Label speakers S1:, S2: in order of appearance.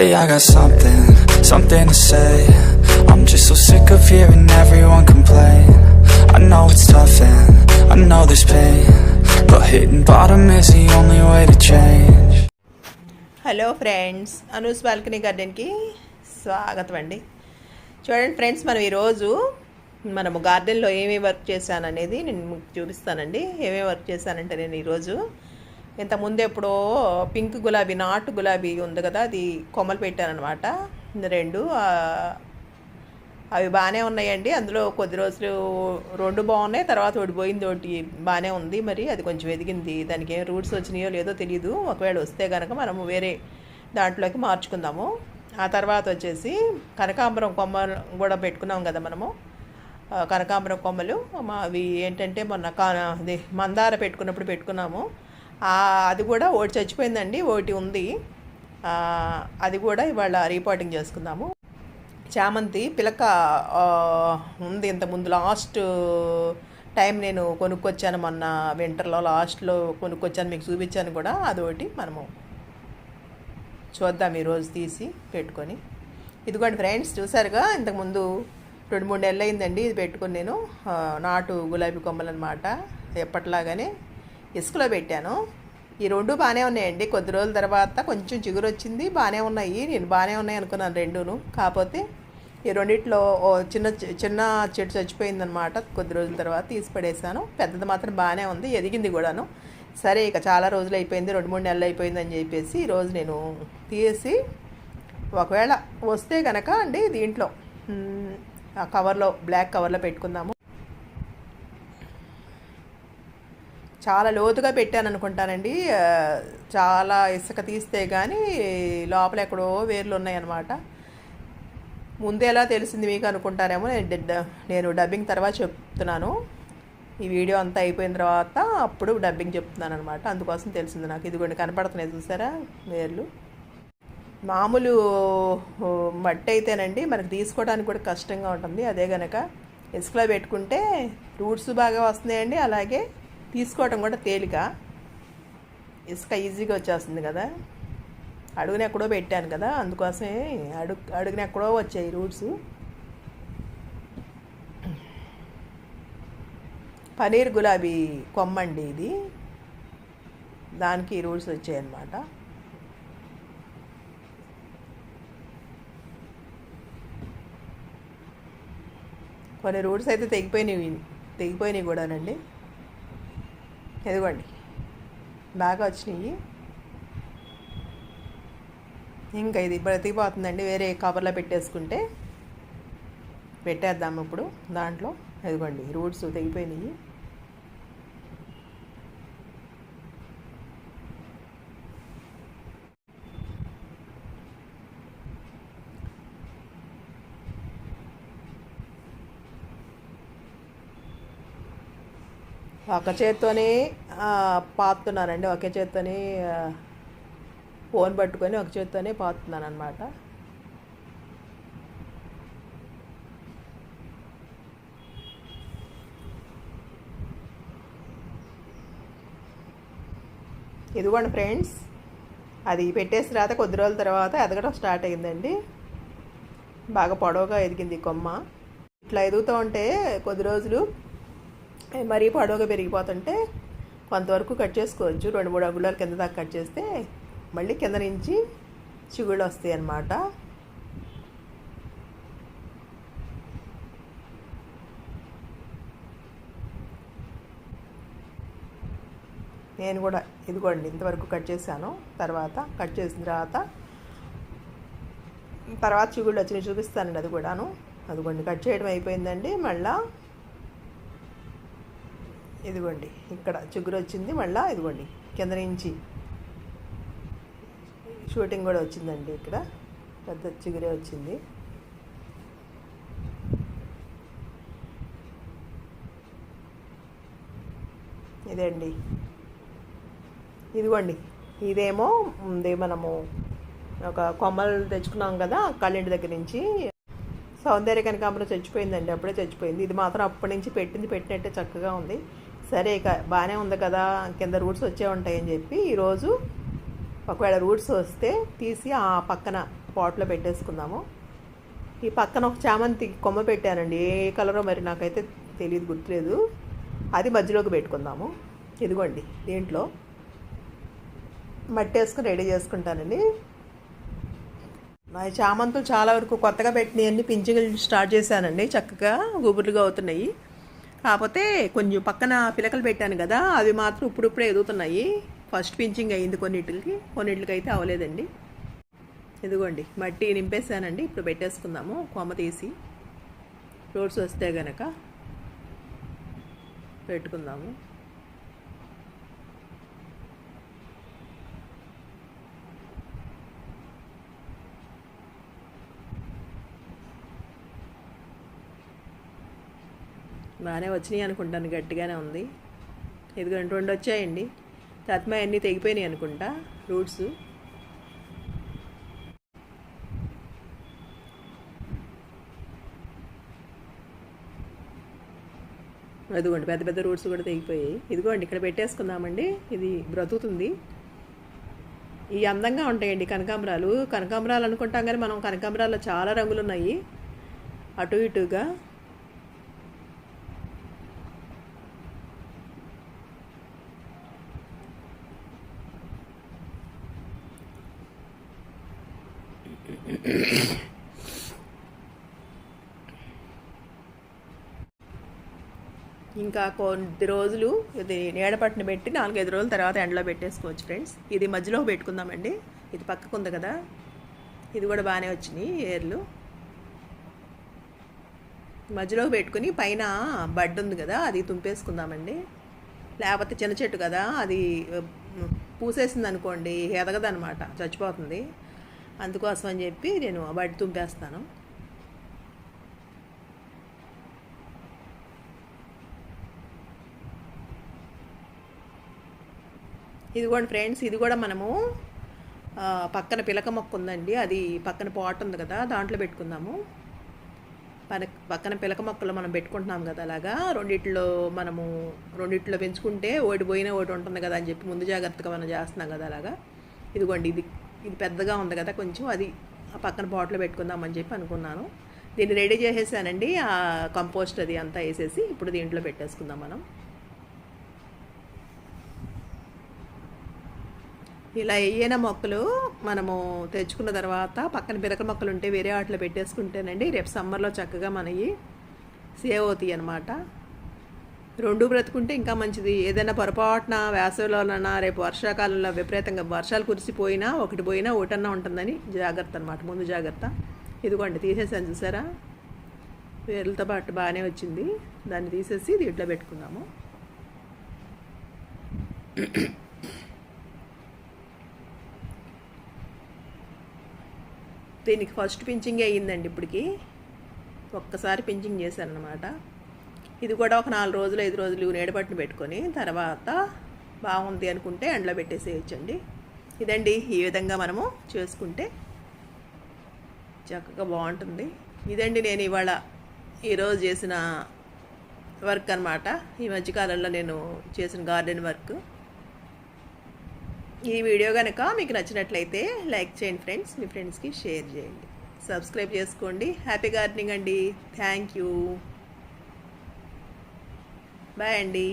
S1: Hey, I got something, something to say. I'm just so sick of hearing everyone complain. I know it's tough and I know there's pain. But hitting bottom is the only way to change.
S2: Hello friends Anu's balcony గార్డెన్కి స్వాగతం అండి చూడండి friends మనం ఈరోజు మనము గార్డెన్లో ఏమేమి work చేశాననేది నేను మీకు చూపిస్తానండి ఏమేమి వర్క్ చేశానంటే నేను ఈరోజు ఇంతకుముందు ఎప్పుడో పింక్ గులాబీ నాటు గులాబీ ఉంది కదా అది కొమ్మలు పెట్టానమాట రెండు అవి బాగానే ఉన్నాయండి. అందులో కొద్ది రోజులు రెండు బాగున్నాయి తర్వాత ఒకటి పోయింది ఒకటి బాగానే ఉంది మరి అది కొంచెం ఎదిగింది. దానికి ఏం రూట్స్ వచ్చినాయో లేదో తెలియదు ఒకవేళ వస్తే కనుక మనము వేరే దాంట్లోకి మార్చుకుందాము. ఆ తర్వాత వచ్చేసి కనకాంబరం కొమ్మలు కూడా పెట్టుకున్నాం కదా మనము. కనకాంబరం కొమ్మలు అవి ఏంటంటే మొన్న కా అది మందార పెట్టుకున్నప్పుడు పెట్టుకున్నాము. అది కూడా ఒకటి చచ్చిపోయిందండి ఒకటి ఉంది. అది కూడా ఇవాళ రీపోర్టింగ్ చేసుకుందాము. చామంతి పిలక ఉంది ఇంతకుముందు. లాస్ట్ టైం నేను కొనుక్కొచ్చాను మొన్న వింటర్లో లాస్ట్లో కొనుక్కొచ్చాను మీకు చూపించాను కూడా. అదొకటి మనము చూద్దాం ఈరోజు తీసి పెట్టుకొని. ఇదిగోండి ఫ్రెండ్స్ చూసారుగా? ఇంతకుముందు రెండు మూడు నెలలు అయిందండి ఇది పెట్టుకొని నేను. నాటు గులాబీ కొమ్మలు అనమాట ఎప్పటిలాగానే ఇసుకలో పెట్టాను. ఈ రెండు బాగానే ఉన్నాయండి. కొద్ది రోజుల తర్వాత కొంచెం చిగురు వచ్చింది బాగానే ఉన్నాయి. నేను బాగానే ఉన్నాయి అనుకున్నాను రెండును. కాకపోతే ఈ రెండిట్లో ఓ చిన్న చిన్న చెట్టు చచ్చిపోయిందనమాట కొద్ది రోజుల తర్వాత తీసి పడేసాను పెద్దది మాత్రం బాగానే ఉంది. ఎదిగింది కూడాను. సరే ఇక చాలా రోజులు అయిపోయింది. రెండు మూడు నెలలు అయిపోయిందని చెప్పేసి ఈరోజు నేను తీసి ఒకవేళ వస్తే కనుక అండి దీంట్లో ఆ కవర్లో బ్లాక్ కవర్లో పెట్టుకుందాము. చాలా లోతుగా పెట్టాను అనుకుంటానండి చాలా ఇసుక తీస్తే కానీ లోపల ఎక్కడో వేర్లు ఉన్నాయన్నమాట. ముందే ఎలా తెలిసింది మీకు అనుకుంటారేమో నేను నేను డబ్బింగ్ తర్వాత చెప్తున్నాను. ఈ వీడియో అంతా అయిపోయిన తర్వాత అప్పుడు డబ్బింగ్ చెప్తున్నాను అనమాట అందుకోసం తెలిసింది నాకు. ఇదిగోండి కనపడుతున్నాయి చూసారా వేర్లు? మామూలు మట్టి అయితేనండి మనకు తీసుకోవడానికి కూడా కష్టంగా ఉంటుంది. అదే గనక ఇసుకలో పెట్టుకుంటే రూట్స్ బాగా వస్తున్నాయండి. అలాగే తీసుకోవడం కూడా తేలిక. ఇసుక ఈజీగా వచ్చేస్తుంది కదా. అడుగున ఎక్కడో పెట్టాను కదా అందుకోసమే అడుగు అడుగున ఎక్కడో వచ్చాయి రూట్స్. పనీర్ గులాబీ కొమ్మండి ఇది. దానికి రూట్స్ వచ్చాయి అన్నమాట కొన్ని రూట్స్ అయితే తెగిపోయినాయి తెగిపోయినాయి కూడానండి. ఎదుగోండి. బాగా వచ్చినాయి. ఇంకా ఇది బ్రతికిపోతుందండి. వేరే కవర్లో పెట్టేసుకుంటే పెట్టేద్దాం ఇప్పుడు దాంట్లో. ఎదుగోండి. రూట్స్ తెగిపోయినాయి. ఒక చేత్తోనే పాతున్నానండి ఒకే చేత్తోనే ఫోన్ పట్టుకొని ఒక చేత్తోనే పాతున్నాను అనమాట ఇదిగోండి ఫ్రెండ్స్ అది పెట్టేసిన తర్వాత కొద్ది రోజుల తర్వాత ఎదగడం స్టార్ట్ అయిందండి బాగా పొడవుగా ఎదిగింది కొమ్మ. ఇట్లా ఎదుగుతూ ఉంటే కొద్ది రోజులు మరీ పొడవుగా పెరిగిపోతుంటే కొంతవరకు కట్ చేసుకోవచ్చు. రెండు మూడు అంగుళాల కింద దాకా కట్ చేస్తే మళ్ళీ కింద నుంచి చిగుళ్ళు వస్తాయి అన్నమాట. నేను కూడా ఇదిగోండి ఇంతవరకు కట్ చేశాను. తర్వాత కట్ చేసిన తర్వాత తర్వాత చిగుళ్ళు వచ్చినవి చూపిస్తానండి అది కూడాను. అదిగోండి కట్ చేయడం అయిపోయిందండి. మళ్ళీ ఇదిగోండి ఇక్కడ చిగురు వచ్చింది మళ్ళా ఇదిగోండి కింద నుంచి షూటింగ్ కూడా వచ్చిందండి ఇక్కడ పెద్ద చిగురే వచ్చింది. ఇదండి ఇదిగోండి ఇదేమో ఇది మనము ఒక కొమ్మలు తెచ్చుకున్నాం కదా కళ్ళింటి దగ్గర నుంచి. సౌందర్య కనకాంబరం చచ్చిపోయిందండి అప్పుడే చచ్చిపోయింది. ఇది మాత్రం అప్పటి నుంచి పెట్టింది పెట్టినట్టే చక్కగా ఉంది. సరే ఇక బాగానే ఉంది కదా కింద రూట్స్ వచ్చే ఉంటాయని చెప్పి ఈరోజు ఒకవేళ రూట్స్ వస్తే తీసి ఆ పక్కన పాట్లో పెట్టేసుకుందాము. ఈ పక్కన ఒక చామంతి కొమ్మ పెట్టానండి ఏ కలరో మరి నాకైతే తెలియదు గుర్తులేదు. అది మధ్యలోకి పెట్టుకుందాము. ఇదిగోండి దీంట్లో మట్టి వేసుకుని రెడీ చేసుకుంటానండి. నా చామంతులు చాలా వరకు కొత్తగా పెట్టినవన్నీ పింఛింగ్ స్టార్ట్ చేశానండి చక్కగా గుబుర్లుగా అవుతున్నాయి. కాకపోతే కొంచెం పక్కన పిలకలు పెట్టాను కదా అవి మాత్రం ఇప్పుడిప్పుడే ఎదుగుతున్నాయి. ఫస్ట్ పించింగ్ అయింది కొన్నిటికి కొన్నిటికి అయితే అవ్వలేదండి. ఇదిగోండి మట్టి నింపేసానండి ఇప్పుడు పెట్టేసుకుందాము కొమ్మ తీసి. రోడ్స్ వస్తే గనక పెట్టుకుందాము. బాగానే వచ్చినాయి అనుకుంటాను గట్టిగానే ఉంది. ఇదిగోండి రెండు వచ్చాయండి. తత్మ అన్నీ తెగిపోయినాయి అనుకుంటా రూట్స్ అదిగోండి పెద్ద పెద్ద రూట్స్ కూడా తెగిపోయాయి. ఇదిగోండి ఇక్కడ పెట్టేసుకుందామండి. ఇది బ్రతుకుతుంది. ఈ అందంగా ఉంటాయండి కనకాంబరాలు. కనకాంబరాలు అనుకుంటాం కానీ మనం కనకాంబరాల్లో చాలా రంగులు ఉన్నాయి. అటు ఇటుగా. ఇంకా కొద్ది రోజులు ఇది నీడపట్టును పెట్టి నాలుగైదు రోజుల తర్వాత ఎండలో పెట్టేసుకోవచ్చు ఫ్రెండ్స్. ఇది మధ్యలో పెట్టుకుందామండి. ఇది పక్కకు ఉంది కదా. ఇది కూడా బాగానే వచ్చినాయి ఏర్లు. మధ్యలో పెట్టుకుని పైన బడ్ ఉంది కదా అది తుంపేసుకుందామండి. లేకపోతే చిన్న చెట్టు కదా అది పూసేసింది అనుకోండి ఎదగదనమాట చచ్చిపోతుంది. అందుకోసం అని చెప్పి నేను ఆ తుంపేస్తాను. ఇదిగోండి ఫ్రెండ్స్ ఇది కూడా మనము పక్కన పిలక మొక్క ఉందండి అది పక్కన పాట్ ఉంది కదా దాంట్లో పెట్టుకుందాము. పక్కన పిలక మొక్కలు మనం పెట్టుకుంటున్నాం కదా అలాగా? రెండిట్లో మనము రెండిట్లో పెంచుకుంటే ఒకటి పోయినా ఒకటి ఉంటుంది కదా అని చెప్పి ముందు జాగ్రత్తగా మనం చేస్తున్నాం కదా అలాగా? ఇదిగోండి ఇది. ఇది పెద్దగా ఉంది కదా కొంచెం అది ఆ పక్కన బాటిల్ పెట్టుకుందామని చెప్పి అనుకున్నాను. దీన్ని రెడీ చేసేసానండి ఆ కంపోస్ట్ అది అంతా వేసేసి ఇప్పుడు దీంట్లో పెట్టేసుకుందాం మనం. ఇలా వేయన మొక్కలు మనము తెచ్చుకున్న తర్వాత పక్కన బిరక మొక్కలు ఉంటే వేరే వాటిలో పెట్టేసుకుంటేనండి రేపు సమ్మర్లో చక్కగా మనవి సేవ్ అవుతాయి అన్నమాట. రెండు బ్రతుకుంటే ఇంకా మంచిది. ఏదైనా పొరపాటున వేసవిలోనన్నా రేపు వర్షాకాలంలో విపరీతంగా వర్షాలు కురిసిపోయినా ఒకటి పోయినా ఒకటన్నా ఉంటుందని జాగ్రత్త అనమాట ముందు జాగ్రత్త. ఇదిగోండి తీసేసాను చూసారా? వేర్లతో పాటు బాగానే వచ్చింది. దాన్ని తీసేసి దీంట్లో పెట్టుకున్నాము దీనికి ఫస్ట్ పించింగ్ అయ్యిందండి ఇప్పటికి. ఒక్కసారి పించింగ్ చేశాను అనమాట ఇది కూడా ఒక నాలుగు రోజులు ఐదు రోజులు నీడపట్టును పెట్టుకొని తర్వాత బాగుంది అనుకుంటే ఎండలో పెట్టేసేయచ్చండి. ఇదండి ఈ విధంగా మనము చేసుకుంటే చక్కగా బాగుంటుంది. ఇదండి నేను ఇవాళ ఈరోజు చేసిన వర్క్ అనమాట ఈ మధ్యకాలంలో నేను చేసిన గార్డెన్ వర్క్. ఈ వీడియో కనుక మీకు నచ్చినట్లయితే లైక్ చేయండి ఫ్రెండ్స్ మీ ఫ్రెండ్స్కి షేర్ చేయండి. సబ్స్క్రైబ్ చేసుకోండి. హ్యాపీ గార్డెనింగ్ అండి. Thank you. బాయ్ అండి